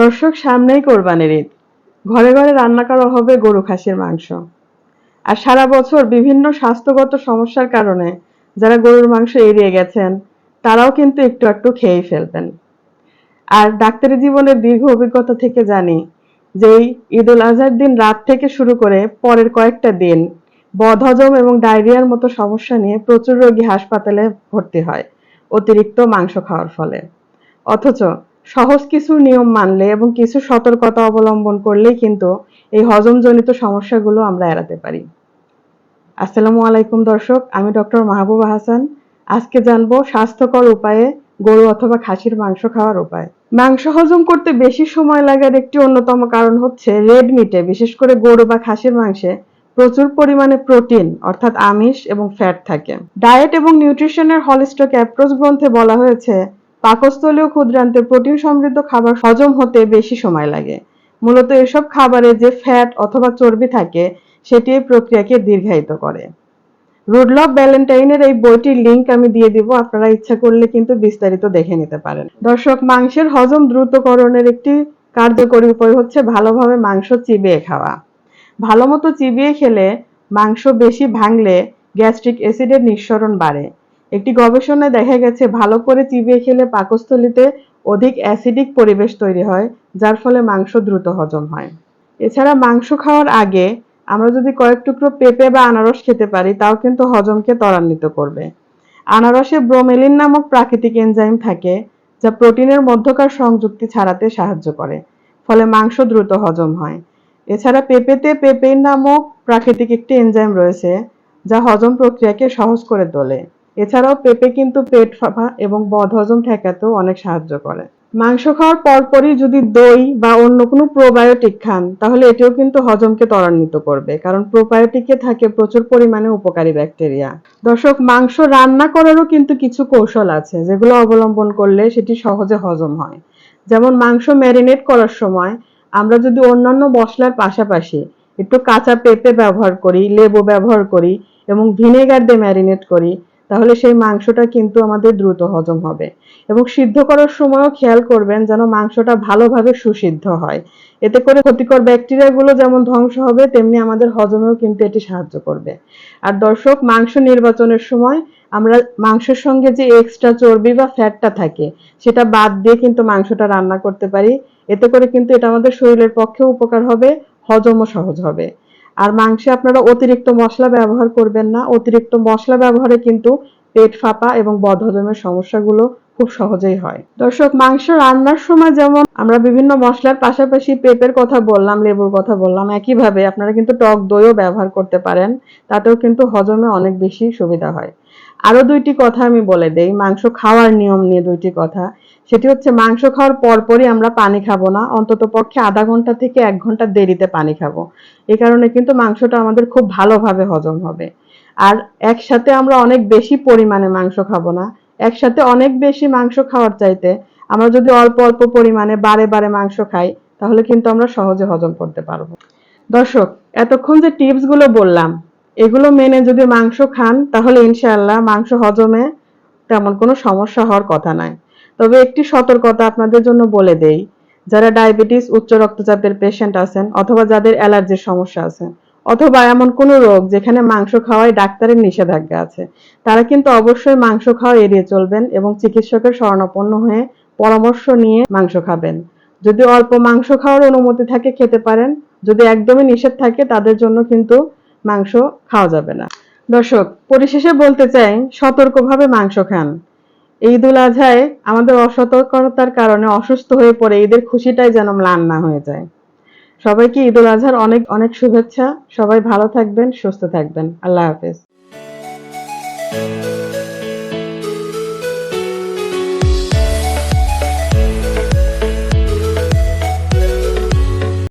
দর্শক সামনেই কোরবানির ঈদ। ঘরে ঘরে রান্না করা হবে গরু, খাসির মাংস। আর সারা বছর বিভিন্ন স্বাস্থ্যগত সমস্যার কারণে যারা গরুর মাংস এড়িয়ে গেছেন, তারাও কিন্তু একটু একটু খেয়েই ফেলবেন। আর ডাক্তারি জীবনের দীর্ঘ অভিজ্ঞতা থেকে জানি যে ঈদ উল আজহার দিন রাত থেকে শুরু করে পরের কয়েকটা দিন বদহজম এবং ডায়রিয়ার মতো সমস্যা নিয়ে প্রচুর রোগী হাসপাতালে ভর্তি হয় অতিরিক্ত মাংস খাওয়ার ফলে। অথচ সহজ কিছু নিয়ম মানলে এবং কিছু সতর্কতা অবলম্বন করলেই কিন্তু এই হজমজনিত সমস্যাগুলো আমরা এড়াতে পারি। আসসালামু আলাইকুম দর্শক, আমি ডক্টর মাহবুবা হাসান। আজকে জানব স্বাস্থ্যকর উপায়ে গরু অথবা খাসির মাংস খাওয়ার উপায়। মাংস হজম করতে বেশি সময় লাগার একটি অন্যতম কারণ হচ্ছে রেড মিটে, বিশেষ করে গরু বা খাসির মাংসে প্রচুর পরিমাণে প্রোটিন, অর্থাৎ আমিষ এবং ফ্যাট থাকে। ডায়েট এবং নিউট্রিশনের হলিস্টক অ্যাপ্রোচ গ্রন্থে বলা হয়েছে পাকস্থলীয় ক্ষুদ্রান্তে প্রোটিন সমৃদ্ধ খাবার হজম হতে বেশি সময় লাগে। মূলত এসব খাবারে যে ফ্যাট অথবা চর্বি থাকে, সেটি এই প্রক্রিয়াকে দীর্ঘায়িত করে। রুডলভ ব্যালেন্টাইনের এই বইটির লিংক আমি দিয়ে দিব, আপনারা ইচ্ছা করলে কিন্তু বিস্তারিত দেখে নিতে পারেন। দর্শক, মাংসের হজম দ্রুতকরণের একটি কার্যকরী উপায় হচ্ছে ভালোভাবে মাংস চিবিয়ে খাওয়া। ভালো মতো চিবিয়ে খেলে মাংস বেশি ভাঙলে গ্যাস্ট্রিক অ্যাসিডের নিঃসরণ বাড়ে। একটি গবেষণায় দেখা গেছে, ভালো করে চিবিয়ে খেলে পাকস্থলীতে অধিক অ্যাসিডিক পরিবেশ তৈরি হয়, যার ফলে মাংস দ্রুত হজম হয়। এছাড়া মাংস খাওয়ার আগে আমরা যদি কয়েক টুকরো পেঁপে বা আনারস খেতে পারি, তাও কিন্তু হজমকে ত্বরান্বিত করবে। আনারসে ব্রোমেলিন নামক প্রাকৃতিক এনজাইম থাকে, যা প্রোটিনের মধ্যকার সংযুক্তি ছাড়াতে সাহায্য করে, ফলে মাংস দ্রুত হজম হয়। এছাড়া পেঁপেতে পেপেইন নামক প্রাকৃতিক একটি এনজাইম রয়েছে, যা হজম প্রক্রিয়াকে সহজ করে তোলে। এছাড়াও পেঁপে কিন্তু পেট ফাঁপা এবং বদহজম ঠেকাতেও অনেক সাহায্য করে। মাংস খাওয়ার পরপরই যদি দই বা অন্য কোনো প্রোবায়োটিক খান, তাহলে এটিও কিন্তু হজমকে ত্বরান্বিত করবে, কারণ প্রোবায়োটিকে থাকে প্রচুর পরিমাণে উপকারী ব্যাকটেরিয়া দর্শক, মাংস রান্না করারও কিন্তু কিছু কৌশল আছে, যেগুলো অবলম্বন করলে সেটি সহজে হজম হয়। যেমন মাংস ম্যারিনেট করার সময় আমরা যদি অন্যান্য মশলার পাশাপাশি একটু কাঁচা পেঁপে ব্যবহার করি, লেবু ব্যবহার করি এবং ভিনেগার দিয়ে ম্যারিনেট করি তাহলে সেই মাংসটা কিন্তু আমাদের দ্রুত হজম হবে। এবং সিদ্ধ করার সময়ও খেয়াল করবেন যেন মাংসটা ভালোভাবে সুসিদ্ধ হয়। এতে করে ক্ষতিকর ব্যাকটেরিয়াগুলো যেমন ধ্বংস হবে, তেমনি আমাদের হজমেও কিন্তু এটি সাহায্য করবে। আর দর্শক, মাংস নির্বাচনের সময় আমরা মাংসের সঙ্গে যে এক্সট্রা চর্বি বা ফ্যাটটা থাকে, সেটা বাদ দিয়ে কিন্তু মাংসটা রান্না করতে পারি। এতে করে কিন্তু এটা আমাদের শরীরের পক্ষেও উপকার হবে, হজমও সহজ হবে। আর মাংসে আপনারা অতিরিক্ত মশলা ব্যবহার করবেন না। অতিরিক্ত মশলা ব্যবহারে কিন্তু পেট ফাঁপা এবং বদহজমের সমস্যাগুলো খুব সহজেই হয়। দর্শক, মাংস রান্নার সময় যেমন আমরা বিভিন্ন মশলার পাশাপাশি পেঁপের কথা বললাম, লেবুর কথা বললাম, একইভাবে আপনারা কিন্তু টক দইও ব্যবহার করতে পারেন। তাতেও কিন্তু হজমে অনেক বেশি সুবিধা হয়। আরও দুইটি কথা আমি বলে দেই। মাংস খাওয়ার নিয়ম নিয়ে দুইটি কথা। সেটি হচ্ছে মাংস খাওয়ার পরপরই আমরা পানি খাব না, অন্তত পক্ষে আধা ঘণ্টা থেকে এক ঘণ্টা দেরিতে পানি খাব। এই কারণে কিন্তু মাংসটা আমাদের খুব ভালোভাবে হজম হবে। আর একসাথে আমরা অনেক বেশি পরিমাণে মাংস খাব না। একসাথে অনেক বেশি মাংস খাওয়ার চাইতে আমরা যদি অল্প অল্প পরিমাণে বারে বারে মাংস খাই, তাহলে কিন্তু আমরা সহজে হজম করতে পারব। দর্শক, এতক্ষণ যে টিপসগুলো বললাম এগুলো মেনে যদি মাংস খান, তাহলে ইনশাআল্লাহ মাংস হজমে তেমন কোনো সমস্যা হওয়ার কথা নয় তবে একটি সতর্কতা আপনাদের জন্য বলে দেই, যারা ডায়াবেটিস, উচ্চ রক্তচাপের পেশেন্ট আছেন অথবা যাদের অ্যালার্জির সমস্যা আছে, অথবা এমন কোনো রোগ যেখানে মাংস খাওয়ায় ডাক্তারের নিষেধাজ্ঞা আছে, তারা কিন্তু অবশ্যই মাংস খাওয়া এড়িয়ে চলবেন এবং চিকিৎসকের শরণাপন্ন হয়ে পরামর্শ নিয়ে মাংস খাবেন। যদি অল্প মাংস খাওয়ার অনুমতি থাকে, খেতে পারেন। যদি একদমই নিষেধ থাকে, তাদের জন্য কিন্তু মাংস খাওয়া যাবে না। দর্শক, পরিশেষে বলতে চাই, সতর্কভাবে মাংস খান। ঈদ উল আজহায় আমাদের অসতর্কতার কারণে অসুস্থ হয়ে পড়ে ঈদের খুশিটাই যেন ম্লান না হয়ে যায়। সবাইকে ঈদ উল আজহার অনেক অনেক শুভেচ্ছা। সবাই ভালো থাকবেন, সুস্থ থাকবেন। আল্লাহ হাফেজ।